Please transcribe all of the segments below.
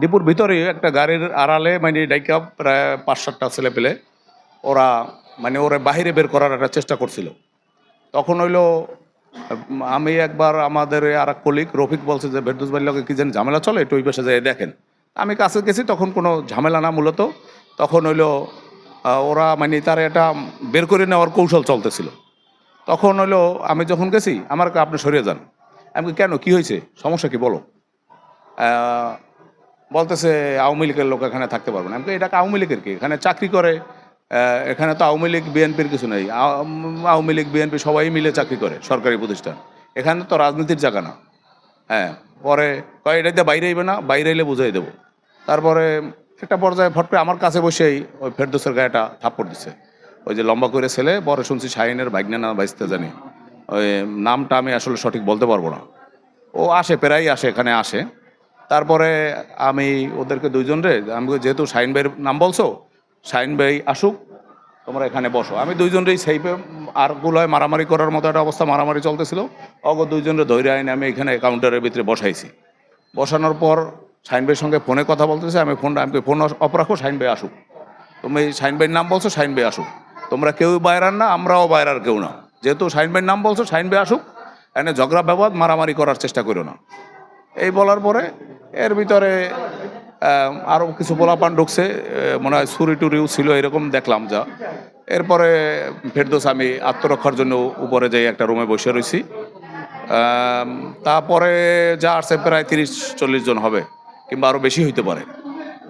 ডিপুর ভিতরে একটা গাড়ির আড়ালে মানে ডাইকা প্রায় পাঁচ সাতটা ছেলে পেলে, ওরা মানে ওরা বাহিরে বের করার একটা চেষ্টা করছিল। তখন হইল, আমি একবার আমাদের আর এক কলিগ রফিক বলছে যে ভেরদুস বাড়ির লোকে কি যেন ঝামেলা চলে? একটু ওই পাশে যেয়ে দেখেন। আমি কাছে গেছি, তখন কোনো ঝামেলা না মূলত। তখন হইল ওরা মানে তার এটা বের করে নেওয়ার কৌশল চলতেছিল। তখন হইল, আমি যখন গেছি, আমার আপনি সরিয়ে যান। আমি কেন? কি হয়েছে? সমস্যা কি? বলো। বলতেছে, আওয়ামী লীগের লোক এখানে থাকতে পারবে না। আমি এটা আওয়ামী লীগের কি? এখানে চাকরি করে এখানে তো আওয়ামী লীগ, বিএনপির কিছু নেই। আওয়ামী লীগ, বিএনপি সবাই মিলে চাকরি করে, সরকারি প্রতিষ্ঠান। এখানে তো রাজনীতির জায়গা না। হ্যাঁ পরে কয় এটাতে বাইরে আইবে না, বাইরে এলে বুঝাই দেবো। তারপরে একটা পর্যায়ে ফট করে আমার কাছে বসেই ওই ফেরদোসের গায়েটা থাপ্পড় দিচ্ছে ওই যে লম্বা করে ছেলে, পরে শুনছি শাহিনের ভাগ্নে না বাইসতে জানি। ওই নামটা আমি আসলে সঠিক বলতে পারব না। ও আসে, প্রায়ই আসে, এখানে আসে। তারপরে আমি ওদেরকে দুইজন রে আমি যেহেতু শাহিন ভাইয়ের নাম বলছো, শাহিন ভাই আসুক, তোমরা এখানে বসো। আমি দুইজনরেই সেইপে আর গুলোয় মারামারি করার মতো একটা অবস্থা, মারামারি চলতেছিল। অগ দুইজনরে ধৈর্য আইনে আমি এখানে কাউন্টারের ভিতরে বসাইছি। বসানোর পর শাহিন ভাইয়ের সঙ্গে ফোনে কথা বলতেছে, আমি ফোনটা আমি ফোন অফ রাখো, শাহিন ভাই আসুক। তুমি শাহিন ভাইয়ের নাম বলছো, শাহিন ভাই আসুক। তোমরা কেউ বাইরার না, আমরাও বাইরার কেউ না। যেহেতু শাহিন ভাইয়ের নাম বলছো, শাহিন ভাই আসুক, এনে ঝগড়া, ব্যবহার, মারামারি করার চেষ্টা করো না। এই বলার পরে এর ভিতরে আরও কিছু পোলাপান ঢুকছে মনে হয় সুরি টুরিও ছিল, এরকম দেখলাম যা। এরপরে ফেরদোস, আমি আত্মরক্ষার জন্য উপরে যাই একটা রুমে বসে রয়েছি তারপরে যা আসছে, প্রায় তিরিশ, চল্লিশ জন হবে, কিংবা আরও বেশি হইতে পারে।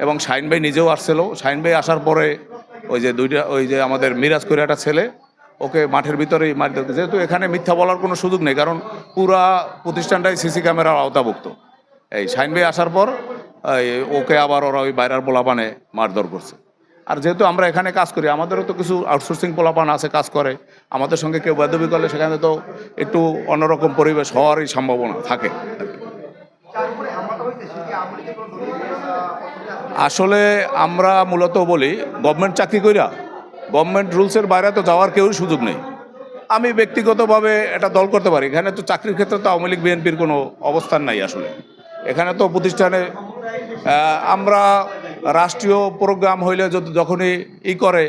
এবং শাইন ভাই নিজেও আসছিল। শাইন ভাই আসার পরে ওই যে দুইটা, ওই যে আমাদের মিরাজ করে একটা ছেলে, ওকে মাঠের ভিতরেই মারি দিতে যেহেতু এখানে মিথ্যা বলার কোনো সুযোগ নেই, কারণ পুরা প্রতিষ্ঠানটাই সিসি ক্যামেরার আওতাভুক্ত। এই শাইন আসার পর ওকে আবার ওরা ওই বাইরের পোলাপানে মারধর করছে। আর যেহেতু আমরা এখানে কাজ করি, আমাদেরও তো কিছু আউটসোর্সিং পোলাপান আছে, কাজ করে। আমাদের সঙ্গে কেউ বেদবি করলে সেখানে তো একটু অন্যরকম পরিবেশ হওয়ারই সম্ভাবনা থাকে। আসলে আমরা মূলত বলি গভর্নমেন্ট চাকরি কইরা গভর্নমেন্ট রুলসের বাইরে তো যাওয়ার কেউই সুযোগ নেই। আমি ব্যক্তিগতভাবে এটা দল করতে পারি, এখানে তো চাকরির ক্ষেত্রে তো আওয়ামী লীগ, বিএনপির কোনো অবস্থান নাই আসলে। এখানে তো প্রতিষ্ঠানে আমরা রাষ্ট্রীয় প্রোগ্রাম হইলে যখনই ই করে,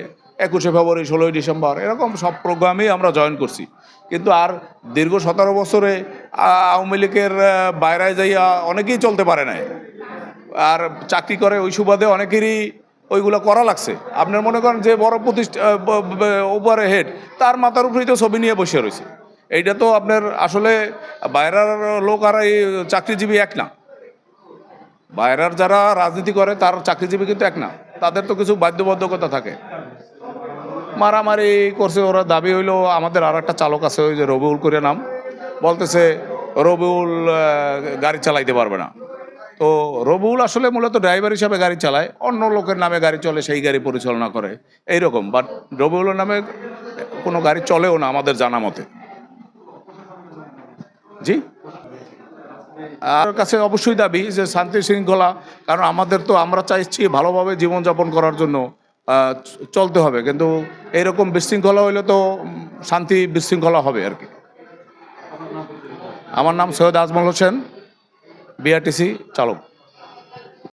একুশে ফেব্রুয়ারি, ষোলোই ডিসেম্বর, এরকম সব প্রোগ্রামেই আমরা জয়েন করছি। কিন্তু আর দীর্ঘ সতেরো বছরে আওয়ামী লীগের বাইরে যাইয়া অনেকেই চলতে পারে নাই। আর চাকরি করে ওই সুবাদে অনেকেরই ওইগুলো করা লাগছে। আপনার মনে করেন যে বড় প্রতিষ্ঠা ওভারে হেড, তার মাথার উপরেই তো ছবি নিয়ে বসে রয়েছে। এইটা তো আপনার আসলে বাইরের লোক আর এই চাকরিজীবী এক না। বাইরের যারা রাজনীতি করে, তার চাকরিজীবী কিন্তু এক না। তাদের তো কিছু বাধ্যবাধকতা থাকে। মারামারি করছে ওরা। দাবি হইল, আমাদের আর একটা চালক আছে, ওই যে রবিউল করে নাম। বলতেছে, রবিউল গাড়ি চালাইতে পারবে না। তো রবিউল আসলে মূলত ড্রাইভার হিসাবে গাড়ি চালায়। অন্য লোকের নামে গাড়ি চলে, সেই গাড়ি পরিচালনা করে। এইরকম। বাট রবিউলের নামে কোনো গাড়ি চলেও না, আমাদের জানা মতে। জি? আর কাছে অবশ্যই দাবি যে শান্তি শৃঙ্খলা, কারণ আমাদের তো আমরা চাইছি ভালোভাবে জীবনযাপন করার জন্য চলতে হবে। কিন্তু এইরকম বিশৃঙ্খলা হইলে তো শান্তি বিশৃঙ্খলা হবে আর কি। আমার নাম সৈয়দ আজমল হোসেন, বিআরটিসি চালক।